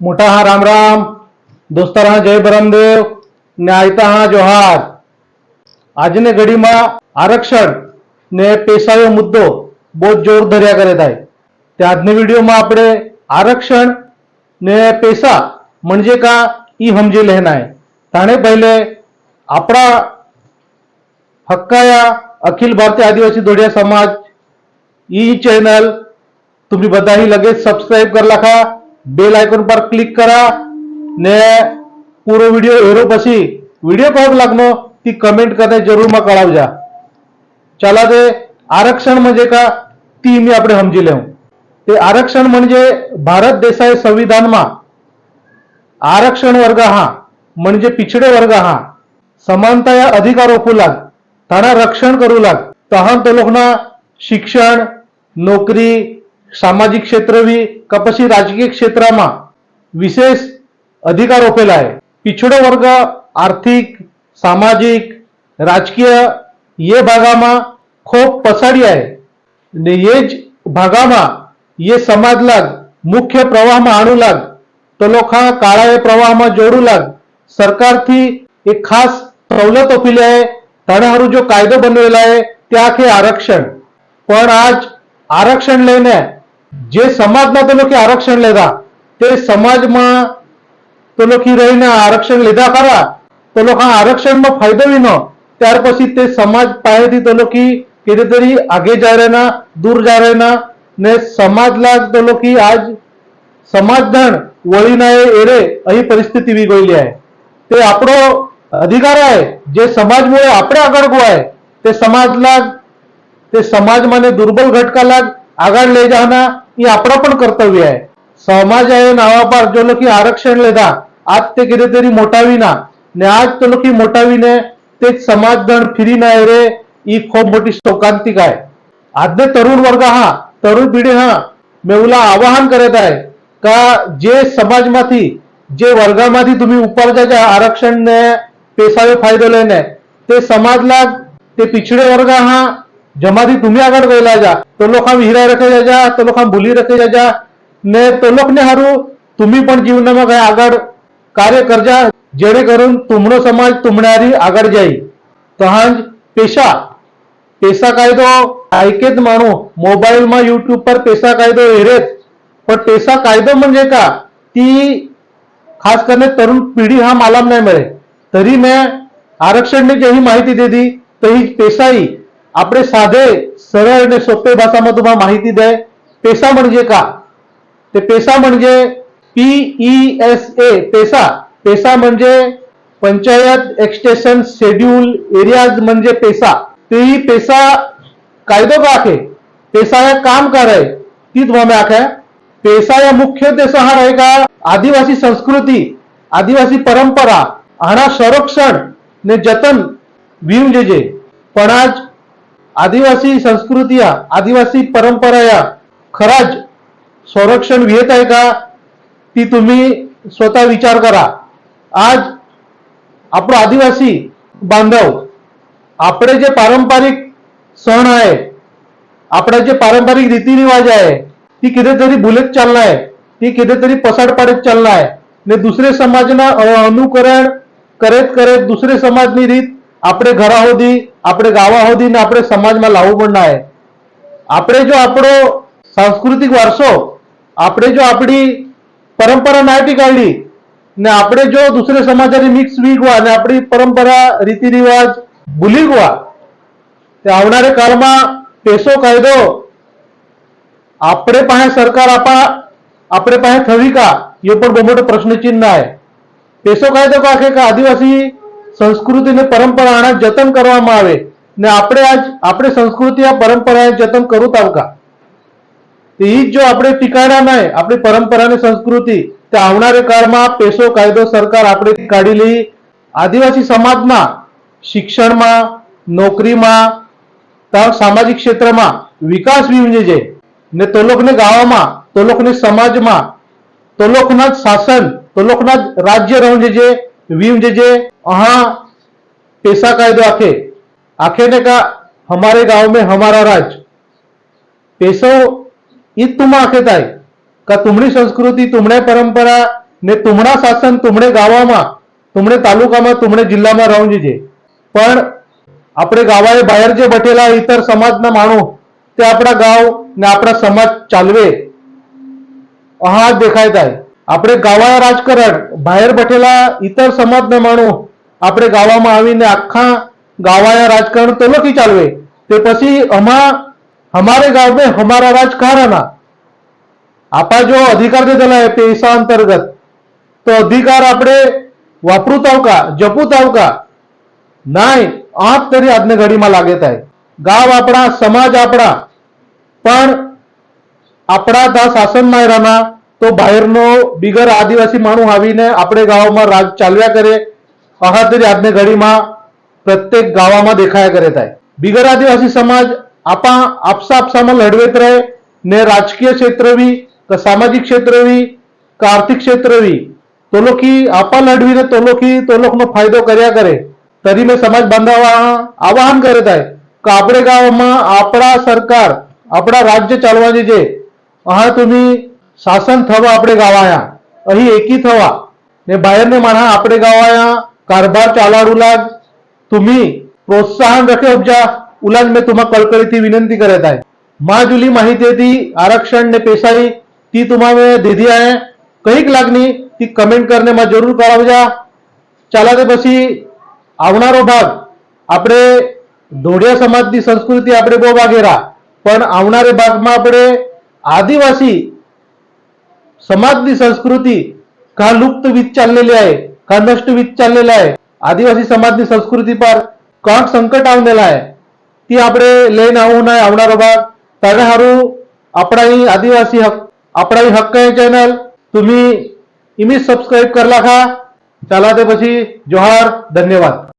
મોટા હા, રામ રામ. દોસ્તાર હા, જય ને આયતા હા, જોહાર. આજની ઘડીમાં આરક્ષણ ને પેશાયો મુદ્દો બહુ જ જોર ધર્યા કરે થાય. તે આજની વિડીયોમાં આપણે આરક્ષણ ને પેશા મંજે કા ઈ समजी लेना તાણે પહેલે पहिले આપણા हक्काया अखिल भारतीय आदिवासी दोडिया समाज ई चॅनल तुम्ही बदाही लगेच सबस्क्राईब कर लाखा બેલ આઇકોન પર ક્લિક करा ને પૂરો વીડિયો હેરો પછી વીડિયો કેવો लागलो ती कमेंट करणे जरूर मग कळावजा चला ते आरक्षण म्हणजे का ती मी आपण समजी लेऊ ते आरक्षण म्हणजे भारत देसाई संविधानमा आरक्षण वर्ग हा म्हणजे पिछडे वर्ग हा समानता या अधिकार ओपू लाग ताना रक्षण करू लाग तहान तो लोकना शिक्षण नोकरी सामाजिक क्षेत्र भी कपसी राजकीय क्षेत्र में विशेष अधिकार अपेला है पिछड़ो वर्ग आर्थिक सामाजिक राजकीय ये भागा में खूब पसाड़िया है ने ये ज भागा में ये समाज लग मुख्य प्रवाह में आणू लग तो लोखा काळा प्रवाह में जोड़ू लग सरकार थी एक खास सवलत अपील है તણહારું જો કાયદો બનેલા એ તે આખે આરક્ષણ પણ આજ આરક્ષણ લઈને જે સમાજના તો લોકો આરક્ષણ લેતા તે સમાજમાં તો લોકો રહીને આરક્ષણ લીધા ખરા તો લોકો આરક્ષણમાં ફાયદો વિનો ત્યાર પછી તે સમાજ પાસેથી તો લોકો कितीतरी आगे जा रहे ना दूर जा रहे ना ने समाजला तो लोक आज समाजधन वळी नाही एरे अशी परिस्थिती विगोयली आहे ते आपलो अधिकार आहे जे समाजमुळे आपण आगळ आहे ते समाजला ते समाज माने दुर्बल घटकाला આગળ લઈ જવાના એ આપણા પણ કર્તવ્ય आहे સમાજ आहे नावा पर जो लोक आरक्षण लेदा आज ते कितीतरी मोठावीना ने आज तो लोक मोठावीने ते समाजदण फिरीना रे ही खूप मोठी शोकांतिक आहे આજનો તરુણ વર્ગ હા તરુણ પીઢી હા મેં ઓલા આવાહન કરત आहे का જે સમાજમાંથી જે વર્ગામાંથી तुम्ही ઉપર જાજા आरक्षण ने पेशावे फायदो લઈને તે સમાજલા તે पिछड़े वर्ग હા જેમાંથી तुम्ही આગળ ગયેલા જા તો લોકોમાં હીરાય રખાઈ જજા તો લોકોમાં ભૂલી રખાઈ જજા ને તો લોકોને સારું तुम्ही पण जीवनामध्ये काय आघाड कार्य करजा जेणेकरून तुमनो समाज तुमणारी आघाड जाई तहांज પેશા. પેશા કાયદો ઈકે જ માણું, મોબાઈલમાં યુટ્યુબ પર પેશા કાયદો हेरेत पण पेसा कायदो म्हणजे का ती ખાસ કરીને તરુણ પેઢી હા માલામ નહીં મળે. તરી મેં આરક્ષણની જે માહિતી દીધી તો પેસાઈ આપણે સાધે સરળ અને સોપे ભાષામાં तुम्हाला माहिती दे पेशा म्हणजे का ते पेशा म्हणजे पीई एस ए पेशा पेशा म्हणजे पंचायत एक्सटेशन शेड्यूल एरियाज म्हणजे पेशा ते ही पेशा कायदो का आखे पेशा या काम कर आहे ती तुम्हाला आखे पेशा या मुख्य उद्देश हा आहे का आदिवासी संस्कृती आदिवासी परंपरा આના સંરક્ષણ ને જતન વીમ જે જે आदिवासी संस्कृती या आदिवासी परंपरा या खराच संरक्षण घेत आहे का? ती तुम्ही स्वतः विचार करा. आज आपण आदिवासी बांधव आपले जे पारंपरिक सण आहे आपले जे पारंपरिक रीतीरिवाज आहे ती कितीतरी भुलत चाललाय ती कितीतरी पसाड पाडत चाललाय दुसरे समाजना अनुकरण करत करत दुसरे समाजनी रीत આપણે ઘરા હોદી આપણે ગાવા હોદી ને આપણે સમાજમાં લાવવું પણ ના आहे આપણે જો આપણો સાંસ્કૃતિક વારસો આપણે જો આપણી પરંપરા નાટી કાઢી ને આપણે જો દુસરે સમાજાની મિક્સ વી ગવા ને આપણી પરંપરા રીતિ રિવાજ ભૂલી ગવા તે આવનારે કાળમાં પેશો કાયદો આપણે પાસે સરકાર આપા આપણે પાસે થવી કા એ પણ બહુ મોટો પ્રશ્નચિહ્ન आहे પેશો કાયદો का આખે का આદિવાસી સંસ્કૃતિ ને પરંપરાના જતન કરવામાં આવે ને આપણે આજ આપણે સંસ્કૃતિ આ પરંપરાને જતન કરું તાવકા એ જ જો આપણે ટીકાડા નહીં, આપણી પરંપરા ને સંસ્કૃતિ, તો આવનારે કાળમાં પેશો, કાયદો, સરકાર આપણે કાઢી લઈ. આદિવાસી સમાજના શિક્ષણમાં, નોકરીમાં સામાજિક ક્ષેત્રમાં વિકાસ વિમજે છે. ને તો લોકોને ગાવામાં તો લોકોને સમાજમાં તો લોકના શાસન તો જ રાજ્ય રહું જે વીમ जे जे अहा पेशा कायदो आखे आखे ने का हमारे गांव में हमारा राज पेशो ईद तुम्हा आखेत आहे का तुमडी संस्कृती तुमड्या परंपरा ને તુમણા શાસન તુમણે ગાવામાં તુમણે તાલુકામાં તુમણે જિલ્લામાં રહું છે પણ આપણે ગાવાએ બહાર જે બેઠેલા ઇતર સમાજના માણો તે આપણા ગાવ ને આપણા સમાજ ચાલવે અહા દેખાય થાય આપણે ગાવા રાજકારણ બહાર બેઠેલા ઇતર સમાજના માણો આપણે ગાવામાં આવીને આખા ગાવાયા રાજકારણ તો નથી ચાલવે તે પછી અમા हमारे गांव में हमारा राज कहा रहना आपा जो अधिकार दिलेला आहे पैसा अंतर्गत तो अधिकार આપણે વાપરુતાવ કા જપુતાવ કા नाही આપ તરી આજને ઘડીમાં લાગે થાય ગાવ આપણા સમાજ આપણા પણ આપણા તા શાસન માયરાના તો બહારનો બિગર આદિવાસી માણું આવીને આપણે ગામમાં રાજ ચાલ્યા કરે અહાતરી આજને ઘડીમાં પ્રત્યેક ગાવામાં દેખાયા કરે થાય. બિગર આદિવાસી સમાજ આપા આપસા આપસામાં લડવેત રહે ને રાજકીય ક્ષેત્રવી કે સામાજિક ક્ષેત્રવી કે આર્થિક ક્ષેત્રવી તો લોકી આપા લડવીને તો લોકી તો લોકનો ફાયદો કર્યા કરે તરી મેં સમાજ બાંધવા આવાહન કરે થાય કે આપણે ગામમાં આપણા સરકાર, આપણા રાજ્ય ચાલવાની છે અહા તમે શાસન થવા આપણે ગાવાયા અહીં એકી થવા ને બાहेरने म्हणा આપણે गावाया कारभार चालाड उलाद तुम्ही प्रोत्साहन रखे उपजा. उलाद मी तुम्हा कळकळीची विनंती करत आहे. मा जुली माहिती ती आरक्षण ने पेशाई ती तुम्हा मी दिधी आहे. कैक लागणी ती कमेंट करणे मा जरूर करावजा ચાલા તે પછી આવનારો ભાગ આપણે ઢોઢિયા સમાજની સંસ્કૃતિ આપણે બહુ વાગેરા પણ આવનારે ભાગમાં આપણે આદિવાસી समाजनी संस्कृती का लुप्त वीत चाललेली आहे का नष्ट वीत चाललेला आहे? आदिवासी समाजनी संस्कृती पर का संकट आवनेला आहे? ती આપણે લઈને આવું ના આવનારો ભાગ તારે હારું આપણા ही आदिवासी हक આપણા ही हक्क आहे चॅनल. तुम्ही इमेज सबस्क्राईब करला का? चला ते પછી જોહાર ધન્યવાદ